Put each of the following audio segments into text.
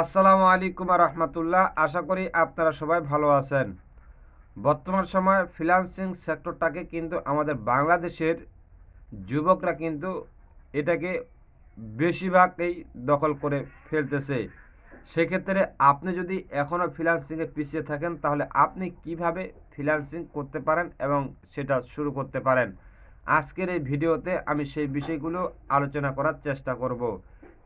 আসসালামু আলাইকুম রহমতুল্লাহ। আশা করি আপনারা সবাই ভালো আছেন। বর্তমান সময়ে ফ্রিল্যান্সিং সেক্টরটাকে কিন্তু আমাদের বাংলাদেশের যুবকরা কিন্তু এটাকে বেশিরভাগই দখল করে ফেলতেছে। সেক্ষেত্রে আপনি যদি এখনও ফ্রিল্যান্সিংয়ে পিছিয়ে থাকেন, তাহলে আপনি কীভাবে ফ্রিল্যান্সিং করতে পারেন এবং সেটা শুরু করতে পারেন? আজকের এই ভিডিওতে আমি সেই বিষয়গুলো আলোচনা করার চেষ্টা করব।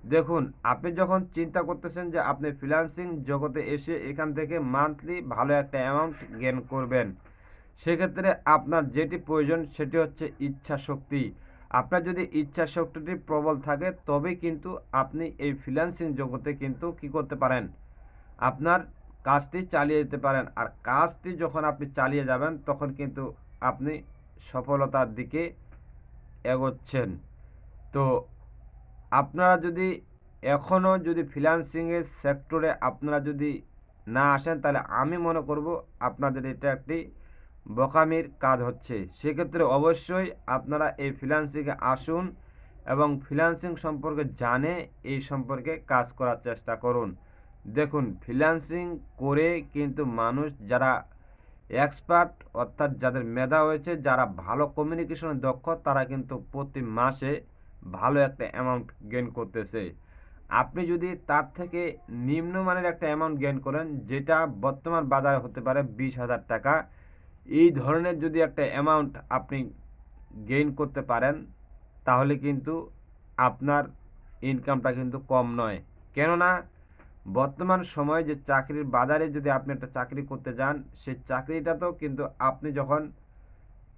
দেখুন, আপনি যখন চিন্তা করতেছেন যে আপনি ফ্রিল্যান্সিং জগতে এসে এখান থেকে মান্থলি ভালো একটা অ্যামাউন্ট গেন করবেন, সেক্ষেত্রে আপনার যেটি প্রয়োজন সেটি হচ্ছে ইচ্ছা শক্তি। আপনার যদি ইচ্ছা শক্তিটি প্রবল থাকে তবেই কিন্তু আপনি এই ফ্রিল্যান্সিং জগতে কিন্তু কি করতে পারেন? আপনার কাজটি চালিয়ে যেতে পারেন। আর কাজটি যখন আপনি চালিয়ে যাবেন, তখন কিন্তু আপনি সফলতার দিকে এগোচ্ছেন। তো আপনারা যদি এখনও যদি ফ্রিল্যান্সিংয়ের সেক্টরে আপনারা যদি না আসেন, তাহলে আমি মনে করব আপনাদের এটা একটি বোকামির কাজ হচ্ছে। সেক্ষেত্রে অবশ্যই আপনারা এই ফ্রিল্যান্সিংয়ে আসুন এবং ফ্রিল্যান্সিং সম্পর্কে জানে এই সম্পর্কে কাজ করার চেষ্টা করুন। দেখুন ফ্রিল্যান্সিং করে কিন্তু মানুষ যারা এক্সপার্ট অর্থাৎ যাদের মেধা হয়েছে যারা ভালো কমিউনিকেশনে দক্ষ, তারা কিন্তু প্রতি মাসে ভালো একটা অ্যামাউন্ট গেন করতেছে। আপনি যদি তার থেকে নিম্নমানের একটা অ্যামাউন্ট গেন করেন, যেটা বর্তমান বাজারে হতে পারে বিশ হাজার টাকা, এই ধরনের যদি একটা অ্যামাউন্ট আপনি গেইন করতে পারেন, তাহলে কিন্তু আপনার ইনকামটা কিন্তু কম নয়। কেননা, বর্তমান সময়ে যে চাকরির বাজারে যদি আপনি একটা চাকরি করতে যান, সেই চাকরিটা তো কিন্তু আপনি যখন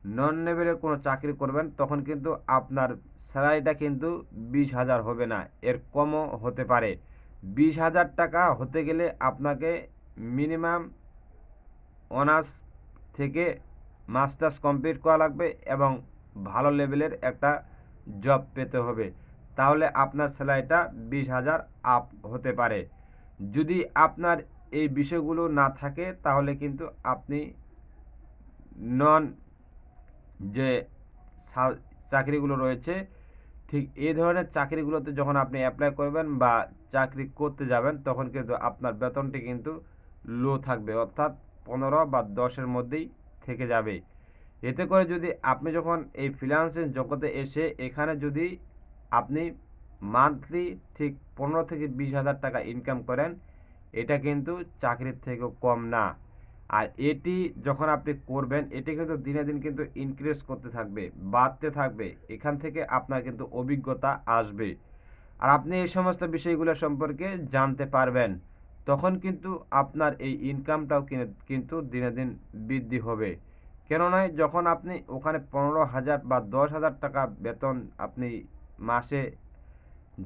নন লেভেলে কোনো চাকরি করবেন, তখন কিন্তু আপনার স্যালারিটা কিন্তু বিশ হাজার হবে না, এর কমও হতে পারে। বিশ হাজার টাকা হতে গেলে আপনাকে মিনিমাম অনার্স থেকে মাস্টার্স কমপ্লিট করা লাগবে এবং ভালো লেভেলের একটা জব পেতে হবে। তাহলে আপনার স্যালারিটা বিশ হাজার আপ হতে পারে। যদি আপনার এই বিষয়গুলো না থাকে, তাহলে কিন্তু আপনি নন যে চাকরিগুলো রয়েছে, ঠিক এই ধরনের চাকরিগুলোতে যখন আপনি অ্যাপ্লাই করবেন বা চাকরি করতে যাবেন, তখন কিন্তু আপনার বেতনটি কিন্তু লো থাকবে। অর্থাৎ পনেরো বা দশের মধ্যেই থেকে যাবে। এতে করে যদি আপনি যখন এই ফ্রিল্যান্সিং জগতে এসে এখানে যদি আপনি মান্থলি ঠিক পনেরো থেকে বিশ হাজার টাকা ইনকাম করেন, এটা কিন্তু চাকরির থেকেও কম না। আর এটি যখন আপনি করবেন, এটি কিন্তু দিনে দিন কিন্তু ইনক্রিজ করতে থাকবে, বাড়তে থাকবে। এখান থেকে আপনার কিন্তু অভিজ্ঞতা আসবে। আর আপনি এই সমস্ত বিষয়গুলো সম্পর্কে জানতে পারবেন, তখন কিন্তু আপনার এই ইনকামটাও কিন্তু দিনে দিন বৃদ্ধি হবে। কেননা যখন আপনি ওখানে পনেরো হাজার বা দশ হাজার টাকা বেতন আপনি মাসে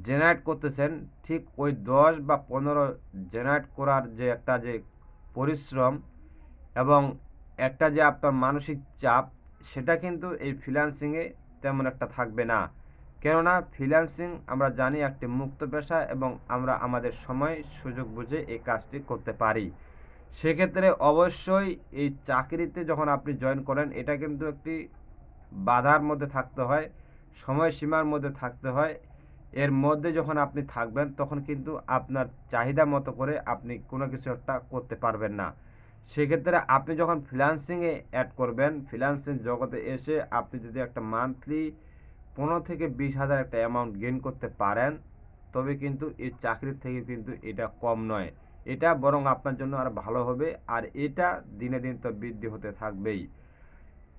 জেনারেট করতেছেন, ঠিক ওই দশ বা পনেরো জেনারেট করার যে একটা যে পরিশ্রম এবং একটা যে আপনার মানসিক চাপ, সেটা কিন্তু এই ফ্রিল্যান্সিংয়ে তেমন একটা থাকবে না। কেননা ফ্রিল্যান্সিং আমরা জানি একটি মুক্ত পেশা এবং আমরা আমাদের সময়, সুযোগ বুঝে এই কাজটি করতে পারি। সেক্ষেত্রে অবশ্যই এই চাকরিতে যখন আপনি জয়েন করেন, এটা কিন্তু একটি বাধার মধ্যে থাকতে হয়, সময়সীমার মধ্যে থাকতে হয়। এর মধ্যে যখন আপনি থাকবেন, তখন কিন্তু আপনার চাহিদা মতো করে আপনি কোনো কিছু একটা করতে পারবেন না। সেক্ষেত্রে আপনি যখন ফ্রিল্যান্সিংয়ে অ্যাড করবেন ফ্রিল্যান্সিং জগতে এসে আপনি যদি একটা মান্থলি পনেরো থেকে বিশ হাজার একটা অ্যামাউন্ট গেইন করতে পারেন, তবে কিন্তু এই চাকরির থেকে কিন্তু এটা কম নয়। এটা বরং আপনার জন্য আর ভালো হবে আর এটা দিনে দিন তো বৃদ্ধি হতে থাকবেই।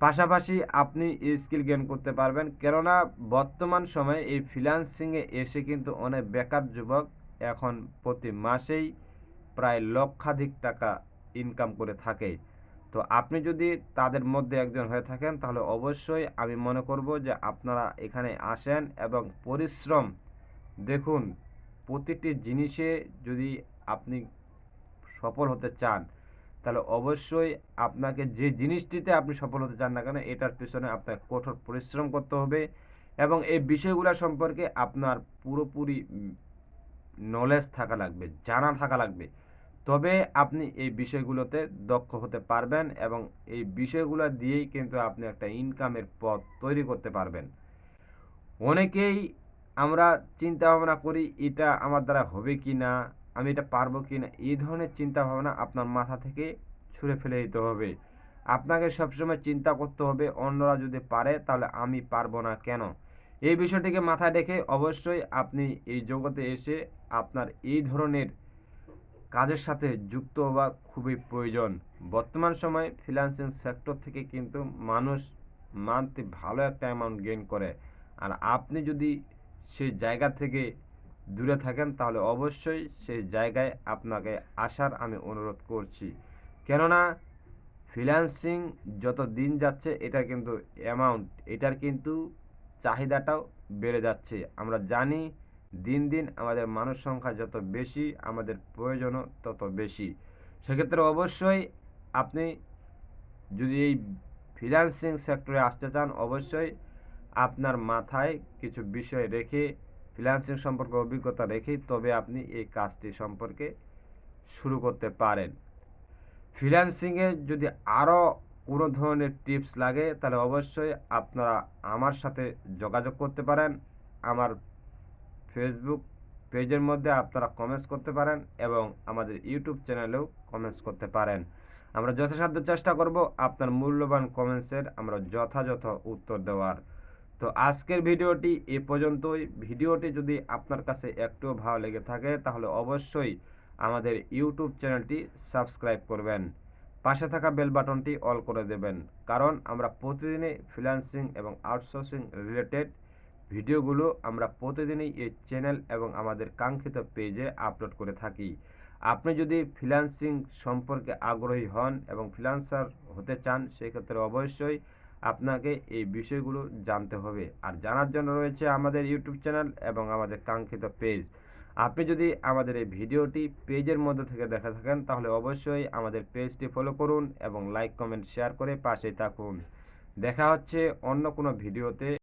পাশাপাশি আপনি এই স্কিল গেইন করতে পারবেন, কেননা বর্তমান সময়ে এই ফ্রিল্যান্সিংয়ে এসে কিন্তু অনেক বেকার যুবক এখন প্রতি মাসেই প্রায় লক্ষাধিক টাকা ইনকাম করে থাকে তো আপনি যদি তাদের মধ্যে একজন হয়ে থাকেন, তাহলে অবশ্যই আমি মনে করব যে আপনারা এখানে আসেন এবং পরিশ্রম দেখুন, প্রতিটি জিনিসে যদি আপনি সফল হতে চান, তাহলে অবশ্যই আপনাকে যে জিনিসটিতে আপনি সফল হতে চান না কেন, এটার পিছনে আপনাকে কঠোর পরিশ্রম করতে হবে এবং এই বিষয়গুলো সম্পর্কে আপনার পুরোপুরি নলেজ থাকা লাগবে, জানা থাকা লাগবে। তবে আপনি এই বিষয়গুলোতে দক্ষ হতে পারবেন এবং এই বিষয়গুলো দিয়েই কিন্তু আপনি একটা ইনকামের পথ তৈরি করতে পারবেন। অনেকেই আমরা চিন্তা ভাবনা করি, এটা আমার দ্বারা হবে কি না আমি এটা পারব কি না এই ধরনের চিন্তা ভাবনা আপনার মাথা থেকে ছুঁড়ে ফেলে দিতে হবে। আপনাকে সবসময় চিন্তা করতে হবে, অন্যরা যদি পারে তাহলে আমি পারব না কেন? এই বিষয়টিকে মাথায় রেখে অবশ্যই আপনি এই জগতে এসে আপনার এই ধরনের কাজের সাথে যুক্ত হওয়া খুবই প্রয়োজন। বর্তমান সময়ে ফ্রিল্যান্সিং সেক্টর থেকে কিন্তু মানুষ মান্থলি ভালো একটা অ্যামাউন্ট গেইন করে। আর আপনি যদি সেই জায়গা থেকে দূরে থাকেন, তাহলে অবশ্যই সেই জায়গায় আপনাকে আসার আমি অনুরোধ করছি। কেননা ফ্রিল্যান্সিং যত দিন যাচ্ছে এটা কিন্তু অ্যামাউন্ট এটার কিন্তু চাহিদাটাও বেড়ে যাচ্ছে। আমরা জানি দিন দিন আমাদের মানুষ সংখ্যা যত বেশি, আমাদের প্রয়োজনও তত বেশি। সেক্ষেত্রে অবশ্যই আপনি যদি এই ফ্রিল্যান্সিং সেক্টরে আসতে চান, অবশ্যই আপনার মাথায় কিছু বিষয় রেখে ফ্রিল্যান্সিং সম্পর্কে অভিজ্ঞতা রেখেই তবে আপনি এই কাজটি সম্পর্কে শুরু করতে পারেন। ফ্রিল্যান্সিংয়ে যদি আরও কোনো ধরনের টিপস লাগে, তাহলে অবশ্যই আপনারা আমার সাথে যোগাযোগ করতে পারেন। আমার ফেসবুক পেজের মধ্যে আপনারা কমেন্টস করতে পারেন এবং আমাদের ইউটিউব চ্যানেলেও কমেন্টস করতে পারেন। আমরা যথাসাধ্য চেষ্টা করব আপনার মূল্যবান কমেন্টসের আমরা যথাযথ উত্তর দেওয়ার। তো আজকের ভিডিওটি এ পর্যন্তই। ভিডিওটি যদি আপনার কাছে একটুও ভালো লেগে থাকে তাহলে অবশ্যই আমাদের ইউটিউব চ্যানেলটি সাবস্ক্রাইব করবেন। পাশে থাকা বেল বাটনটি অল করে দেবেন। কারণ আমরা প্রতিদিনই ফ্রিল্যান্সিং এবং আউটসোর্সিং রিলেটেড ভিডিওগুলো আমরা প্রতিদিনই এই চ্যানেল এবং আমাদের কাঙ্ক্ষিত পেজে আপলোড করে থাকি। আপনি যদি ফ্রিল্যান্সিং সম্পর্কে আগ্রহী হন এবং ফ্রিল্যান্সার হতে চান, সেক্ষেত্রে অবশ্যই আপনাকে এই বিষয়গুলো জানতে হবে। আর জানার জন্য রয়েছে আমাদের ইউটিউব চ্যানেল এবং আমাদের কাঙ্ক্ষিত পেজ। আপনি যদি আমাদের এই ভিডিওটি পেজের মধ্যে থেকে দেখে থাকেন, তাহলে অবশ্যই আমাদের পেজটি ফলো করুন এবং লাইক, কমেন্ট, শেয়ার করে পাশেই থাকুন। দেখা হচ্ছে অন্য কোনো ভিডিওতে।